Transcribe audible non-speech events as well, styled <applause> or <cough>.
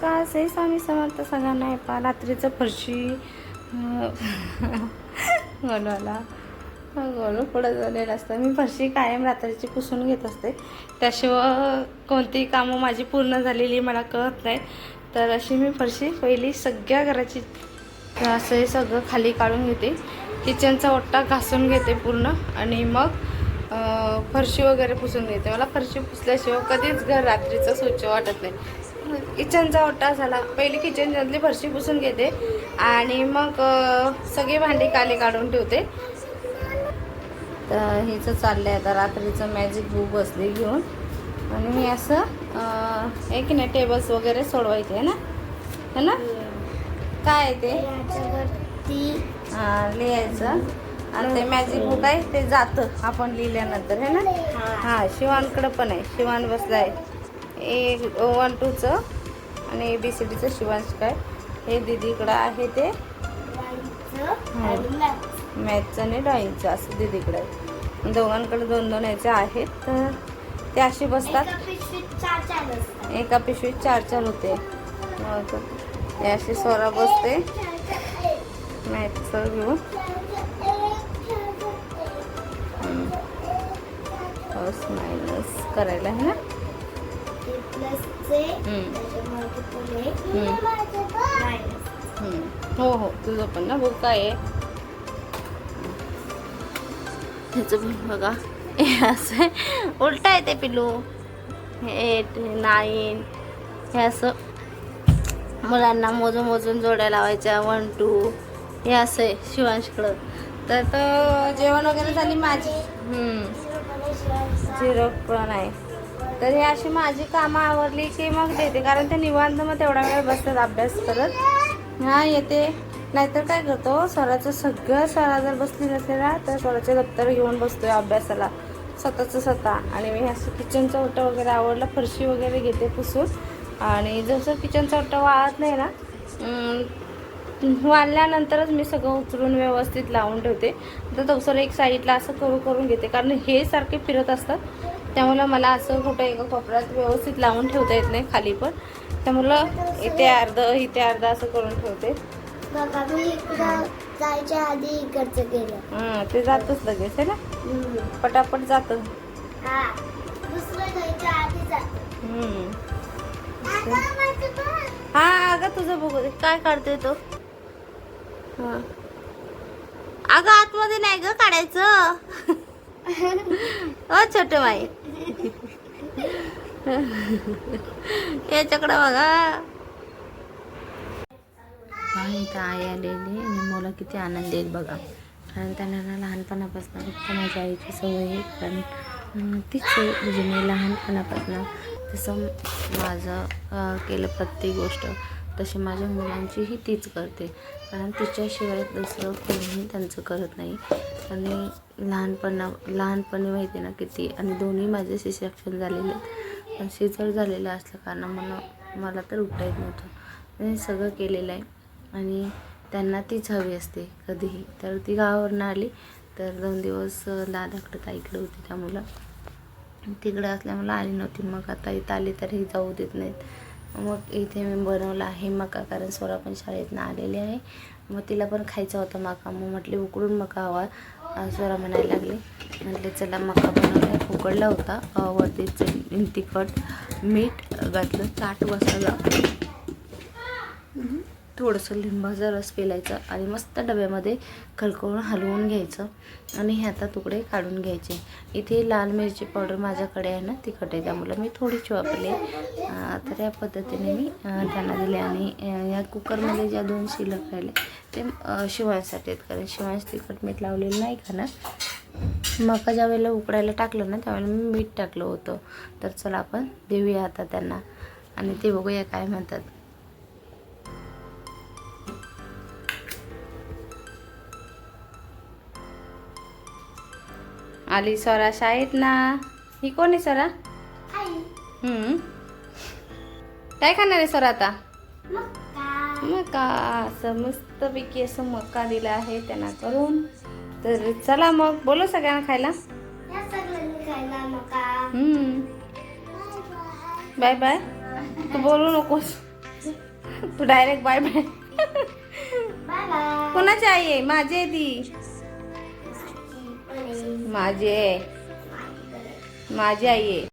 नमस्कार से स्वामी समर्थ सगळ्यांना. येपा रात्रीचं फरशी गोलवाला <laughs> गोलू पुढं झालेलं असतं. मी फरशी कायम रात्रीची पुसून घेत असते. त्याशिवाय कोणतीही कामं माझी पूर्ण झालेली मला कळत नाही. तर अशी मी फरशी पहिली सगळ्या घराची असं हे सगळं खाली काढून घेते. किचनचा ओट्टा घासून घेते पूर्ण. आणि मग फरशी वगैरे पुसून घेते. मला फरशी पुसल्याशिवाय कधीच घर रात्रीचं स्वच्छ वाटत नाही. किचनचा ओटा झाला. पहिली किचनमधली फरशी पुसून घेते आणि मग सगळी भांडी काली काढून ठेवते. तर हिचं चाललंय आता रात्रीचं मॅजिक बुक बसली घेऊन. आणि मी असं एक ना टेबल्स वगैरे सोडवायचे आहे ना? है ना? काय आहे ते? हा, लिहायचं. आणि ते मॅजिक बुक आहे ते जातं. आपण लिहिल्यानंतर है ना? हां शिवानकडं पण आहे. शिवान बसलाय. एक वन टूचं आणि ए बी सी डीचं शिवांश काय? हे दीदीकडं आहे ते. मॅथ्स. मॅथचं. आणि ड्रॉइंगचं असं दीदीकडे आहे. दोघांकडे दोन दोन याचे आहेत. तर ते अशी बसतात. एका पिशवीत चार चार होते. हे अशी स्वरा बसते. मॅथचं घेऊन प्लस मायनस करायला आहे ना? प्लसचे हम्म. त्याच्यामध्ये पुढे हम्म. मायनस. हम्म. हो हो. तुझं पण ना बुक आहे. ह्याचं पण बघा. हे असं. उलट आहे ते पिलू एट नाईन. हे असं मुलांना मोजून मोजून जोड्या लावायच्या. One two. हे असं आहे शिवांशकडं. तर तो जेवण वगैरे झाली माझी? झिरो पण आहे. तर हे अशी माझी कामं आवडली की मग देते. कारण ते निवांत मग तेवढा वेळ बसतात अभ्यास करत. हा येते. नाहीतर काय करतो सराचं सगळं सरा जर बसली नसेल ना तर स्वराचे दप्तर घेऊन बसतोय अभ्यासाला. स्वतःचं स्वतः. आणि मी असं किचनचा ओटा वगैरे आवडला फरशी वगैरे घेते पुसून. आणि जसं किचनचा ओटा वाळत नाही ना वाढल्यानंतरच वाळल्यानंतरच मी सगळं उचलून व्यवस्थित लावून ठेवते. तर दवसर एक साईडला असं करून करून घेते. कारण हे सारखे फिरत असतात. त्यामुळं मला असं कुठं एका कोपऱ्यात व्यवस्थित लावून ठेवता येत नाही खाली पण. त्यामुळं इथे अर्ध इथे अर्ध असं करून ठेवते. बघा मी इकडं जायच्या आधी इकडचं केलं. हं, ते जातच लगेच आहे ना. पटापट जातं. हा दुसरं जायच्या आधी जातं. हं. आता माझं बघ. हा अगं तुझं बघू दे काय काढते तो? हा. अगं आतमध्ये नाही ग काढायचं. अ छोट माई याच्याकडे बघा. आणि इथं आई आलेली आणि मुलं किती आनंद येईल बघा. कारण त्यांना लहानपणापासून फक्त माझ्या आईची सवय आहे. कारण तीच म्हणजे मी लहानपणापासून. तसं माझं केलं प्रत्येक गोष्ट. तशी माझ्या मुलांचीही तीच करते. कारण तिच्याशिवाय दुसरं कोणीही त्यांचं करत नाही. आणि लहानपणा लहानपणी माहिती ना किती? आणि दोन्ही माझे सिसेक्शन झालेले आहेत. पण सिझर झालेलं असल्या कारणामुळं मला तर उठता येत नव्हतं. मी सगळं केलेलं आहे. आणि त्यांना तीच हवी असते कधीही. तर ती गावावरनं आली. तर दोन दिवस अं, दादाकडं ताईकडे होती त्यामुळं तिकडे असल्यामुळं आली नव्हती. मग आता इथं आली तर जाऊ देत नाहीत. मग इथे मी बनवलं आहे मका कारण स्वरा पण शाळेतनं आलेली आहे. मग तिला पण खायचा होता मका. मग म्हटले उकडून मका हवा. सोरा म्हणायला लागले. म्हटले चला मका बनवला उकडला होता. वरती तिखट मीठ घातलं. चाट बसवलं थोडंसं लिंबाचा रस पेलायचा आणि मस्त डब्यामध्ये खलकवून हलवून घ्यायचं आणि हे आता तुकडे काढून घ्यायचे. इथे लाल मिरची पावडर माझ्याकडे आहे ना तिखट आहे त्यामुळं मी थोडीच वापरली. तर या पद्धतीने मी त्यांना दिले आणि या कुकरमध्ये ज्या दोन शिल्लक राहिले ते शिवायसाठी आहेत. कारण शिवायच तिखट मीठ लावलेलं नाही खाणार मका ज्या वेळेला उकडायला टाकलं ना त्यावेळेला मी मीठ टाकलं होतं. तर चला आपण देऊया आता त्यांना. आणि ते बघूया काय म्हणतात. आली स्वरा शाळेत ना ही कोण आहे स्वरा हम्म. काय खाणार आहे स्वरा आता? मका. असं मस्तपैकी असं मका दिला आहे त्यांना करून. तर चला मग बोलो सगळ्यांना खायला. हम्म. Bye bye. तू बोलू नकोस. तू direct bye bye. Bye bye. कोणाची आई आहे? माझी आहे ती. माझी आहे माझी आई आहे.